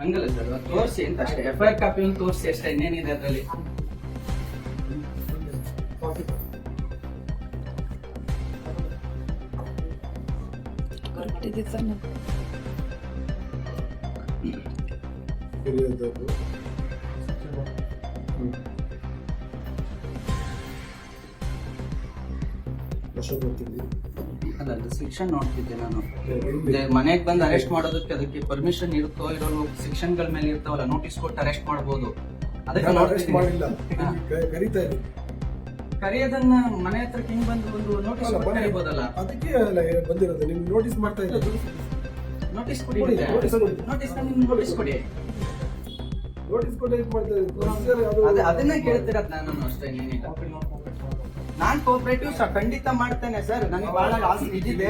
ಹಂಗಲ್ಲ ಸರ್ ತೋರಿಸಿ ಅಂತ ಅಷ್ಟೇ. ಎಫ್ ಐ ಆರ್ ಕಾಪಿ ಒಂದು ತೋರಿಸಿ ಅಷ್ಟೇ ಇನ್ನೇನಿದೆ ಅದರಲ್ಲಿ? ಕಾಫಿ ಅಲ್ಲ ಅದು ನೋಡ್ತಿದ್ದೆ ನಾನು. ಮನೆಗೆ ಬಂದು ಅರೆಸ್ಟ್ ಮಾಡೋದಕ್ಕೆ ಅದಕ್ಕೆ ಪರ್ಮಿಷನ್ ಇರುತ್ತೋ ಇರೋ ಸೆಕ್ಷನ್ ಮೇಲೆ ಇರ್ತಾವಲ್ಲ ನೋಟಿಸ್ ಕೊಟ್ಟು ಅರೆಸ್ಟ್ ಮಾಡಬಹುದು ಅದಕ್ಕೆ ನಾನು ಅರೆಸ್ಟ್. ಮಾಡಿಲ್ಲ. ಇದ್ದೀನಿ. ಕರೆಯೋದನ್ನ ಮನೆ ಹತ್ರ ಹಿಂಗ್ ಬಂದು ಒಂದು ನೋಟಿಸ್ ಬನ್ನಿ. ಕರಿಬೋದಲ್ಲ ಅದಕ್ಕೆ ಅಲ್ಲ ಬಂದಿರೋದು. ನಿಮ್ಗೆ ನೋಟಿಸ್ ಮಾಡ್ತಾ ಇದ್ದೀನಿ. ನೋಟಿಸ್ ಕೊಡಿ. ನೋಟಿಸ್ ನಿಮ್ಗೆ ನೋಟಿಸ್ ಕೊಡಿ. ನೋಟಿಸ್ ಕೊಡಿ ಮಾಡ್ತಾ ಅದನ್ನ ಕೇಳ್ತಿರೋದು ನಾನು ಅಷ್ಟೇ ಇನ್ನೇನಿಲ್ಲ. ನಾನ್ ಕೋಪರೇಟಿವ್ ಸರ್ ಖಂಡಿತ ಮಾಡ್ತೇನೆ ಸರ್. ನನಗೆ ಬಹಳ ಲಾಸ್ ಇದಿದೆ.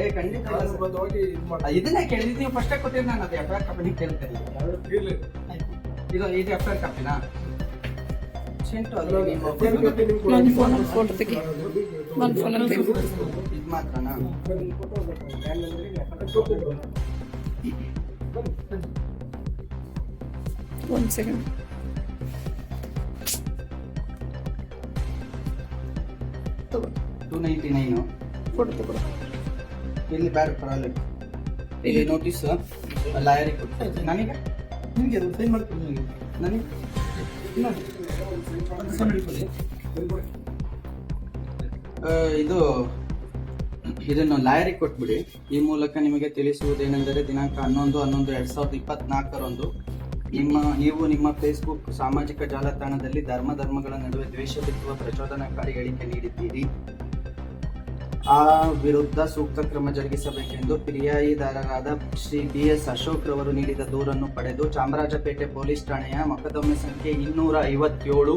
ಏ ಖಂಡಿತ ಇಲ್ಲ ಇದನ್ನೇ ಕೇಳಿದ್ ನೀವು ಫಸ್ಟೇ ಕೊಟ್ಟಿರಿ ನಾನು ಅದು. ಎಫ್ ಆರ್ ಕಂಪನಿ ಕೇಳ್ತೇನೆ. ಇದು ಇದು ಎಫ್ ಆರ್ ಕಾಪಿನಾ ಒಂದ್ ಅದು ಅಲ್ಲ, ನೀವು FIR copy ನಿಮ್ಗೆ ನನ್ನ ಕೊಡಿ. ಟೂ ನೈಂಟಿ ನೈನು ಫೋಟೋ ತಗೊಳ್ಳಿ ಇಲ್ಲಿ ಬ್ಯಾಡ ಪರವಾಗಿಲ್ಲ. ಇಲ್ಲಿ ನೋಟಿಸ್ ಲಾಯರಿಗೆ ಕೊಟ್ಟು. ನನಗೆ? ನಿಮಗೆ ಅದು ಸೈನ್ ಮಾಡ್ತೀನಿ ನನಗೆ? ನನಗೆ ಇದು ಇದನ್ನು ಲಾಯರಿಗೆ ಕೊಟ್ಬಿಡಿ. ಈ ಮೂಲಕ ನಿಮಗೆ ತಿಳಿಸುವುದೇನೆಂದರೆ ದಿನಾಂಕ ಹನ್ನೊಂದು ಹನ್ನೊಂದು ಎರಡು ಸಾವಿರದ ಇಪ್ಪತ್ನಾಲ್ಕರಂದು ನಿಮ್ಮ ನೀವು ನಿಮ್ಮ ಫೇಸ್ಬುಕ್ ಸಾಮಾಜಿಕ ಜಾಲತಾಣದಲ್ಲಿ ಧರ್ಮ ಧರ್ಮಗಳ ನಡುವೆ ದ್ವೇಷ ಬಿತ್ತುವ ಪ್ರಚೋದನಕಾರಿ ಹೇಳಿಕೆ ನೀಡಿದ್ದೀರಿ. ಆ ವಿರುದ್ಧ ಸೂಕ್ತ ಕ್ರಮ ಜರುಗಿಸಬೇಕೆಂದು ಫಿರ್ಯಾದಿದಾರರಾದ ಶ್ರೀ ಬಿ ಎಸ್ ಅಶೋಕ್ ರವರು ನೀಡಿದ ದೂರನ್ನು ಪಡೆದು ಚಾಮರಾಜಪೇಟೆ ಪೊಲೀಸ್ ಠಾಣೆಯ ಮೊಕದ್ದಮೆ ಸಂಖ್ಯೆ ಇನ್ನೂರ ಐವತ್ತೇಳು,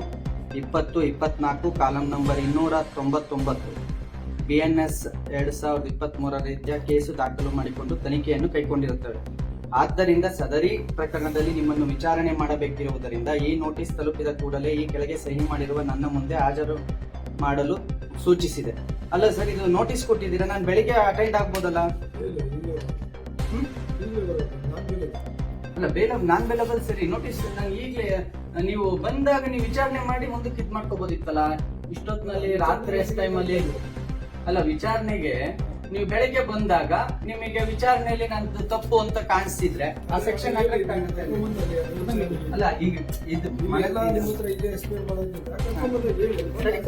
ಇಪ್ಪತ್ತು, ಇಪ್ಪತ್ನಾಲ್ಕು, ಕಾಲಂ ನಂಬರ್ ಇನ್ನೂರ ತೊಂಬತ್ತೊಂಬತ್ತು. ಬಿ ಎನ್ ಎಸ್ ಎರಡು ಸಾವಿರದ ಇಪ್ಪತ್ತ್ಮೂರರ ರೀತಿಯ ಕೇಸು ದಾಖಲು ಮಾಡಿಕೊಂಡು ತನಿಖೆಯನ್ನು ಕೈಗೊಂಡಿರುತ್ತವೆ. ಆದ್ದರಿಂದ ಸದರಿ ಪ್ರಕರಣದಲ್ಲಿ ನಿಮ್ಮನ್ನು ವಿಚಾರಣೆ ಮಾಡಬೇಕಿರುವುದರಿಂದ ಈ ನೋಟಿಸ್ ತಲುಪಿದ ಕೂಡಲೇ ಈ ಕೆಳಗೆ ಸಹಿ ಮಾಡಿರುವ ನನ್ನ ಮುಂದೆ ಹಾಜರು ಮಾಡಲು ಸೂಚಿಸಿದೆ. ಅಲ್ಲ ಸರ್, ಇದು ನೋಟಿಸ್ ಕೊಟ್ಟಿದ್ದೀರಾ? ನಾನು ಬೆಳಿಗ್ಗೆ ಅಟೆಂಡ್ ಆಗ್ಬೋದಲ್ಲ. ಅಲ್ಲ, ಬೇಲ ನಾನ್ ಬೇಲಬಲ್ ಸರಿ. ನೋಟಿಸ್ ನಾನು ಈಗಲೇ, ನೀವು ಬಂದಾಗ ನೀವು ವಿಚಾರಣೆ ಮಾಡಿ ಮುಂದಕ್ಕೆ ಇದು ಮಾಡ್ಕೋಬೋದಿತ್ತಲ್ಲ? ಇಷ್ಟೊತ್ತಿನಲ್ಲಿ ರಾತ್ರಿ ಟೈಮಲ್ಲಿ ಅಲ್ಲ, ವಿಚಾರಣೆಗೆ ನೀವು ಬೆಳಗ್ಗೆ ಬಂದಾಗ ನಿಮಗೆ ವಿಚಾರಣೆಯಲ್ಲಿ ನಂದು ತಪ್ಪು ಅಂತ ಕಾಣಿಸ್ತಿದ್ರೆ ಆ ಸೆಕ್ಷನ್ ಅಲ್ಲ ಈಗ ಇದು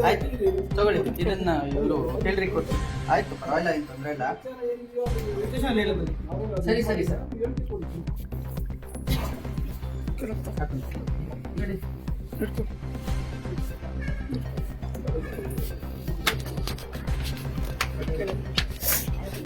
ಆಯ್ತು. ತಗೊಳ್ಳಿ ಇದನ್ನ ಇವರು ಹೇಳ್ರಿ ಕೊಟ್ಟು ಆಯ್ತು ಪರವಾಗಿಲ್ಲ ಏನು ತೊಂದ್ರೆ ಇಲ್ಲ. ಸರಿ ಸರಿ ಸರ್. ಕರೆಕ್ಟ್ ನೋಡಿ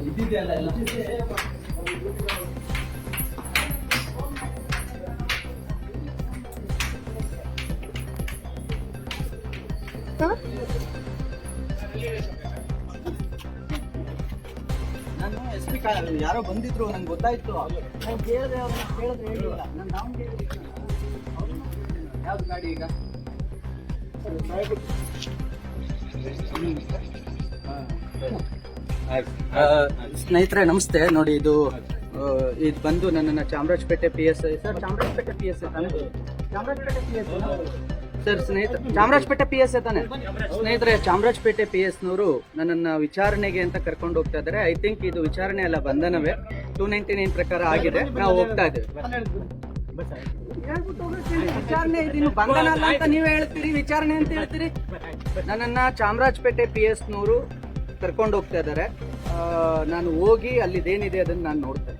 ಇದ್ದಿದೆಯಲ್ಲ ಎಲ್ಲ ನಾನು ಎಸ್ ಪಿ ಯಾರೋ ಬಂದಿದ್ರು ನಂಗೆ ಗೊತ್ತಾಯ್ತು ನಾನು ಕೇಳಿದ್ರೆ ಅವ್ರನ್ನ ಕೇಳಿದ್ರೆ ಹೇಳಿಲ್ಲ ನಾನು ನಾವು ಯಾವ್ದು ಗಾಡಿ ಈಗ ಸ್ನೇಹಿತರೆ, ನಮಸ್ತೆ. ನೋಡಿ, ಇದು ಇದು ಬಂದು ನನ್ನ Chamarajpet P S I sir, Chamarajpet P S I Chamarajpet P S sir, ಸ್ನೇಹಿತ ಚಾಮರಾಜಪೇಟೆ ಪಿ ಎಸ್ ತಾನೆ. ಸ್ನೇಹಿತರೆ, ಚಾಮರಾಜಪೇಟೆ ಪಿ ಎಸ್ನವರು ನನ್ನನ್ನು ವಿಚಾರಣೆಗೆ ಅಂತ ಕರ್ಕೊಂಡು ಹೋಗ್ತಾ ಇದ್ದಾರೆ. ಐ ಥಿಂಕ್ ಇದು ವಿಚಾರಣೆ ಅಲ್ಲ, ಬಂಧನವೇ. ಟೂ ನೈಂಟಿ ನೈನ್ ಪ್ರಕಾರ ಆಗಿದೆ. ನಾವು ಹೋಗ್ತಾ ಇದ್ದೇವೆ. ವಿಚಾರಣೆ ಇದನ್ನು ಬಂಧನ ಅಲ್ಲ ಅಂತ ನೀವು ಹೇಳ್ತೀರಿ, ವಿಚಾರಣೆ ಅಂತ ಹೇಳ್ತೀರಿ. ನನ್ನನ್ನ ಚಾಮರಾಜಪೇಟೆ ಪಿ ಎಸ್ ನವರು ಕರ್ಕೊಂಡು ಹೋಗ್ತಾ ಇದ್ದಾರೆ. ನಾನು ಹೋಗಿ ಅಲ್ಲಿದೇನಿದೆ ಅದನ್ನು ನಾನು ನೋಡ್ತೇನೆ.